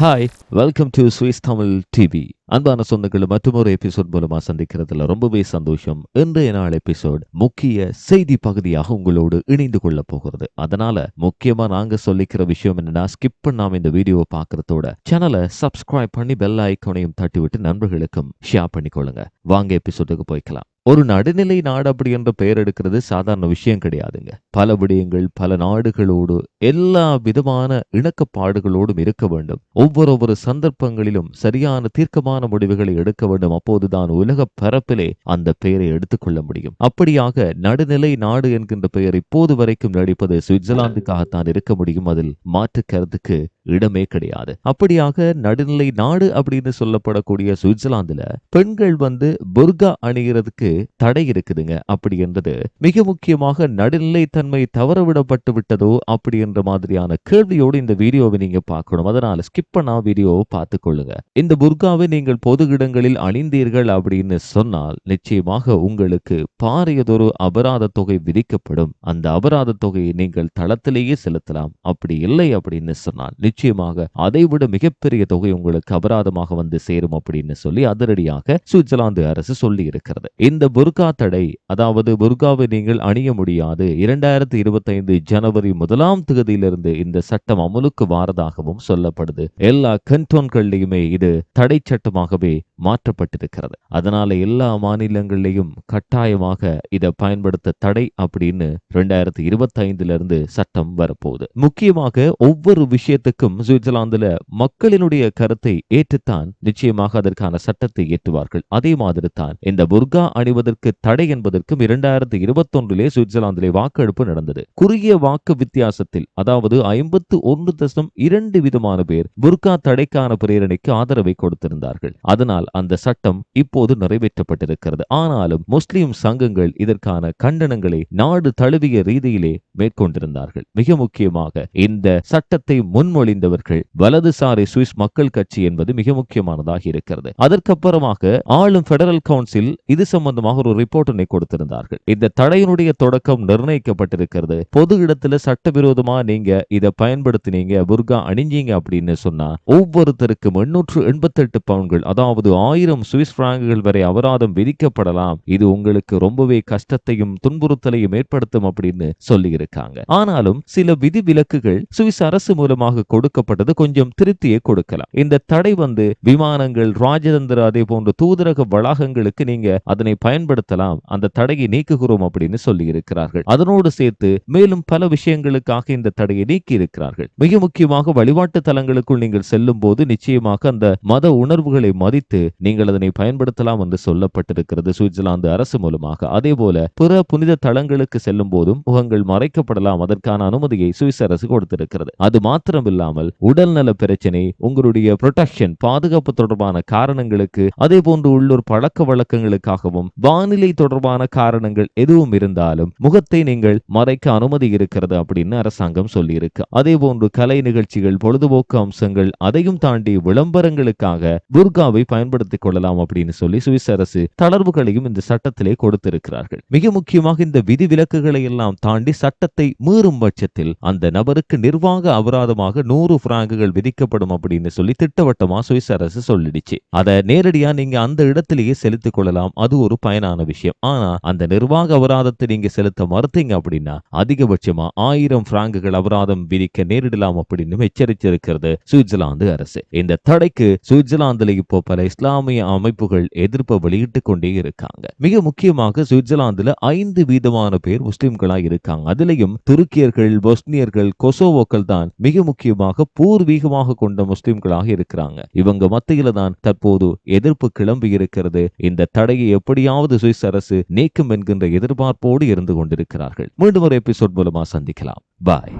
Hi welcome to Swiss Tamil TV அன்பான சொந்தங்களை மற்றொரு எபிசோட் மூலமா சந்திக்கிறதுல ரொம்பவே சந்தோஷம். இன்றைய நாள் எபிசோட் முக்கிய செய்தி பகுதியாக உங்களோடு இணைந்து கொள்ள போகிறது. அதனால முக்கியமா நாங்க சொல்லிக்கிற விஷயம் என்னன்னா ஸ்கிப் பண்ணாம இந்த வீடியோவை பாக்குறதோட சேனலை சப்ஸ்கிரைப் பண்ணி பெல் ஐக்கோனையும் தட்டி விட்டு நண்பர்களுக்கும் ஷேர் பண்ணிக்கொள்ளுங்க. வாங்க எபிசோடுக்கு போய்க்கலாம். ஒரு நடுநிலை நாடு அப்படி என்ற பெயர் எடுக்கிறது சாதாரண விஷயம் கிடையாதுங்க. பல விடயங்கள் பல நாடுகளோடு எல்லா விதமான இணக்கப்பாடுகளோடும் இருக்க வேண்டும். ஒவ்வொரு ஒவ்வொரு சந்தர்ப்பங்களிலும் சரியான தீர்க்கமான முடிவுகளை எடுக்க வேண்டும். அப்போதுதான் உலக பரப்பிலே அந்த பெயரை எடுத்துக்கொள்ள முடியும். அப்படியாக நடுநிலை நாடு என்கின்ற பெயர் இப்போது வரைக்கும் நடிப்பது சுவிட்சர்லாந்துக்காகத்தான் இருக்க முடியும். அதில் மாற்று கருத்துக்கு இடமே கிடையாது. அப்படியாக நடுநிலை நாடு அப்படின்னு சொல்லப்படக்கூடிய சுவிட்சர்லாந்துல பெண்கள் வந்து புர்கா அணிகிறதுக்கு தடை இருக்குதுங்க. அப்படி என்றது மிக முக்கியமாக நடுநிலை தன்மை தவறவிடப்பட்டு விட்டதோ அப்படி என்ற மாதிரியான கேள்வியோடு இந்த வீடியோவை நீங்க பார்க்கணும். அதனால ஸ்கிப் பண்ணா வீடியோவை பார்த்து கொள்ளுங்க. இந்த புர்காவை நீங்கள் பொது இடங்களில் அணிந்தீர்கள் அப்படின்னு சொன்னால் நிச்சயமாக உங்களுக்கு பாரியதொரு அபராத தொகை விதிக்கப்படும். அந்த அபராத தொகையை நீங்கள் தளத்திலேயே செலுத்தலாம். அப்படி இல்லை அப்படின்னு சொன்னால் நிச்சயமாக அதைவிட மிகப்பெரிய தொகை உங்களுக்கு அபராதமாக வந்து சேரும் அப்படின்னு சொல்லி அதிரடியாக சுவிட்சர்லாந்து அரசு சொல்லி இருக்கிறது இந்த புர்கா தடை அதாவது புர்காவை நீங்கள் அணிய முடியாது இரண்டாயிரத்தி இருபத்தி ஐந்து ஜனவரி முதலாம் தேதியிலிருந்து இந்த சட்டம் அமலுக்கு வாரதாகவும் சொல்லப்படுது. எல்லா கண்டோன்கள்லையுமே இது தடை சட்டமாகவே மாற்றப்பட்டிருக்கிறது. அதனால எல்லா மாநிலங்களிலையும் கட்டாயமாக இதை பயன்படுத்த தடை அப்படின்னு ரெண்டாயிரத்தி இருபத்தி ஐந்துல இருந்து சட்டம் வரப்போகுது. முக்கியமாக ஒவ்வொரு விஷயத்துக்கு விஷயத்துக்கும் சுவிட்சர்லாந்தில் மக்களினுடைய கருத்தை ஏற்றுத்தான் நிச்சயமாக அதற்கான சட்டத்தை ஏற்றுவார்கள். அதே மாதிரி தான் இந்த புர்கா அணிவதற்கு தடை என்பதற்கும் இரண்டாயிரத்தி இருபத்தொன்றிலே சுவிட்சர்லாந்திலே வாக்கெடுப்பு நடந்தது. குறுகிய வாக்கு வித்தியாசத்தில் அதாவது ஐம்பத்து ஒன்று தசம் இரண்டு விதமான பேர் புர்கா தடைக்கான பிரேரணைக்கு ஆதரவை கொடுத்திருந்தார்கள். அதனால் அந்த சட்டம் இப்போது நிறைவேற்றப்பட்டிருக்கிறது. ஆனாலும் முஸ்லிம் சங்கங்கள் இதற்கான கண்டனங்களை நாடு தழுவிய ரீதியிலே மேற்கொண்டிருந்தார்கள். மிக முக்கியமாக இந்த சட்டத்தை முன்மொழி முன்மொழிந்தவர்கள் வலதுசாரி சுவிஸ் மக்கள் கட்சி என்பது மிக முக்கியமானதாக இருக்கிறது. அதற்கப்புறமாக ஆளும் பெடரல் கவுன்சில் இது சம்பந்தமாக ஒரு ரிப்போர்ட்டினை கொடுத்திருந்தார்கள். இந்த தடையினுடைய தொடக்கம் நிர்ணயிக்கப்பட்டிருக்கிறது. பொது இடத்துல சட்டவிரோதமா நீங்க இதை பயன்படுத்தினீங்க புர்கா அணிஞ்சீங்க அப்படின்னு சொன்னா ஒவ்வொருத்தருக்கும் எண்ணூற்று எண்பத்தி எட்டு பவுன்கள் அதாவது ஆயிரம் சுவிஸ் பிராங்குகள் வரை அபராதம் விதிக்கப்படலாம். இது உங்களுக்கு ரொம்பவே கஷ்டத்தையும் துன்புறுத்தலையும் ஏற்படுத்தும் அப்படின்னு சொல்லி இருக்காங்க ஆனாலும் சில விதி விலக்குகள் சுவிஸ் அரசு மூலமாக கொடுக்கப்பட்டது. கொஞ்சம் திருப்தியை கொடுக்கலாம். இந்த தடை வந்து விமானங்கள் ராஜதந்திர அதே போன்ற தூதரக வளாகங்களுக்கு நீங்க அதனை பயன்படுத்தலாம். அந்த தடையை நீக்குகிறோம் அப்படின்னு சொல்லி இருக்கிறார்கள். அதனோடு சேர்த்து மேலும் பல விஷயங்களுக்காக இந்த தடையை நீக்கி இருக்கிறார்கள். மிக முக்கியமாக வழிபாட்டு தலங்களுக்குள் நீங்கள் செல்லும் போது நிச்சயமாக அந்த மத உணர்வுகளை மதித்து நீங்கள் அதனை பயன்படுத்தலாம் என்று சொல்லப்பட்டிருக்கிறது சுவிட்சர்லாந்து அரசு மூலமாக. அதே போல பிற புனித தலங்களுக்கு செல்லும் போதும் முகங்கள் மறைக்கப்படலாம். அதற்கான அனுமதியை சுவிஸ் அரசு கொடுத்திருக்கிறது. அது மாத்திரமில்லாமல் உடல்நல பிரச்சனை உங்களுடைய ப்ரொடெக்ஷன் பாதுகாப்பு தொடர்பான காரணங்களுக்கு அதே போன்று உள்ளூர் பழக்க வழக்கங்களுக்காகவும் வானிலை தொடர்பான காரணங்கள் எதுவும் இருந்தாலும் முகத்தை நீங்கள் மறைக்க அனுமதி இருக்கிறது அப்படின்னு அரசாங்கம் சொல்லியிருக்கு. அதே போன்று கலை நிகழ்ச்சிகள் பொழுதுபோக்கு அம்சங்கள் அதையும் தாண்டி விளம்பரங்களுக்காக புர்காவை பயன்படுத்திக் கொள்ளலாம் அப்படின்னு சொல்லி சுவிஸ் அரசு தளர்வுகளையும் இந்த சட்டத்திலே கொடுத்திருக்கிறார்கள். மிக முக்கியமாக இந்த விதி விலக்குகளை எல்லாம் தாண்டி சட்டத்தை மீறும் பட்சத்தில் அந்த நபருக்கு நிர்வாக அபராதமாக நூறு நூறு பிராங்குகள் விதிக்கப்படும் அப்படின்னு சொல்லி திட்டவட்டமா சுவிஸ் அரசு சொல்லிடுச்சு. அதை நேரடியா நீங்க அந்த இடத்திலேயே செலுத்திக் கொள்ளலாம். அது ஒரு பயனான விஷயம். ஆனா அந்த நிர்வாக அபராதத்தை நீங்க செலுத்த மறுத்தீங்க அப்படின்னா அதிகபட்சமா ஆயிரம் பிராங்குகள் அபராதம் விதிக்க நேரிடலாம் அப்படின்னு எச்சரித்திருக்கிறது சுவிட்சர்லாந்து அரசு. இந்த தடைக்கு சுவிட்சர்லாந்துல இப்போ பல இஸ்லாமிய அமைப்புகள் எதிர்ப்பை வெளியிட்டு கொண்டே இருக்காங்க. மிக முக்கியமாக சுவிட்சர்லாந்துல ஐந்து வீதமான பேர் முஸ்லிம்களா இருக்காங்க. அதுலயும் துருக்கியர்கள் பொஸ்னியர்கள் கொசோவோக்கள் தான் மிக முக்கியமாக பூர்வீகமாக கொண்ட முஸ்லிம்களாக இருக்கிறாங்க. இவங்க மத்தியில தான் தற்போது எதிர்ப்பு கிளம்பி இருக்கிறது. இந்த தடையை எப்படியாவது சுவிஸ் அரசு நீக்கும் என்கின்ற எதிர்பார்ப்போடு இருந்து கொண்டிருக்கிறார்கள். மீண்டும் ஒரு எபிசோட் மூலமா சந்திக்கலாம். பாய்.